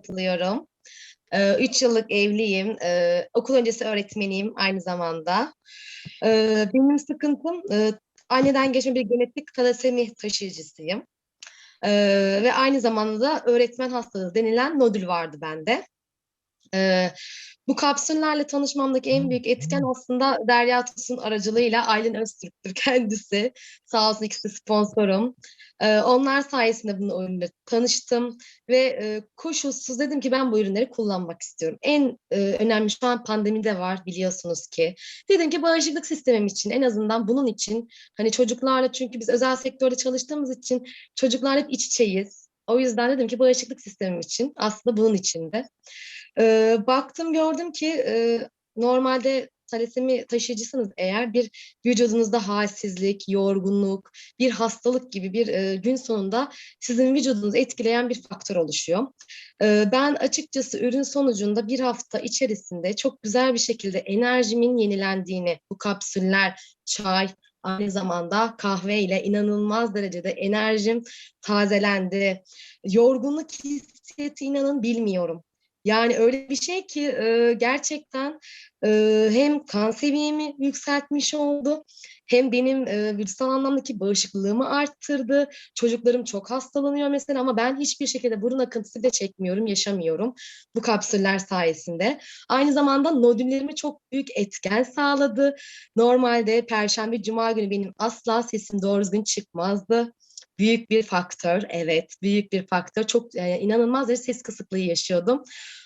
katılıyorum. Ee, Üç yıllık evliyim. Ee, Okul öncesi öğretmeniyim aynı zamanda. Ee, Benim sıkıntım e, anneden geçme bir genetik talasemi taşıyıcısıyım. Ee, Ve aynı zamanda da öğretmen hastalığı denilen nodül vardı bende. Ee, bu kapsüllerle tanışmamdaki en büyük etken aslında Derya Tosun aracılığıyla Aylin Öztürk'tür kendisi. Sağ olsun ikisi sponsorum. Ee, onlar sayesinde bunun ürünle tanıştım ve e, koşulsuz dedim ki ben bu ürünleri kullanmak istiyorum. En e, önemli şu an pandemide var biliyorsunuz ki. Dedim ki bağışıklık sistemim için en azından bunun için hani çocuklarla çünkü biz özel sektörde çalıştığımız için çocuklarla hep iç içeyiz. O yüzden dedim ki bağışıklık sistemim için aslında bunun içinde. Ee, baktım gördüm ki e, normalde talasemi taşıyıcısınız eğer bir vücudunuzda halsizlik, yorgunluk, bir hastalık gibi bir e, gün sonunda sizin vücudunuzu etkileyen bir faktör oluşuyor. Ee, ben açıkçası ürün sonucunda bir hafta içerisinde çok güzel bir şekilde enerjimin yenilendiğini, bu kapsüller, çay, aynı zamanda kahve ile inanılmaz derecede enerjim tazelendi. Yorgunluk hissiyatı inanın bilmiyorum. Yani öyle bir şey ki e, gerçekten e, hem kan seviyemi yükseltmiş oldu, hem benim e, vücutsal anlamdaki bağışıklığımı arttırdı. Çocuklarım çok hastalanıyor mesela ama ben hiçbir şekilde burun akıntısı bile çekmiyorum, yaşamıyorum bu kapsüller sayesinde. Aynı zamanda nodüllerime çok büyük etken sağladı. Normalde Perşembe, Cuma günü benim asla sesim doğru düzgün çıkmazdı. Büyük bir faktör, evet, büyük bir faktör. Çok yani inanılmaz bir ses kısıklığı yaşıyordum.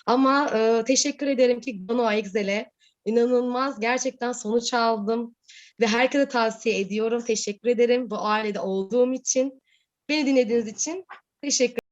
Ama e, teşekkür ederim ki Gano Excel'e inanılmaz gerçekten sonuç aldım ve herkese tavsiye ediyorum. Teşekkür ederim bu ailede olduğum için. Beni dinlediğiniz için teşekkür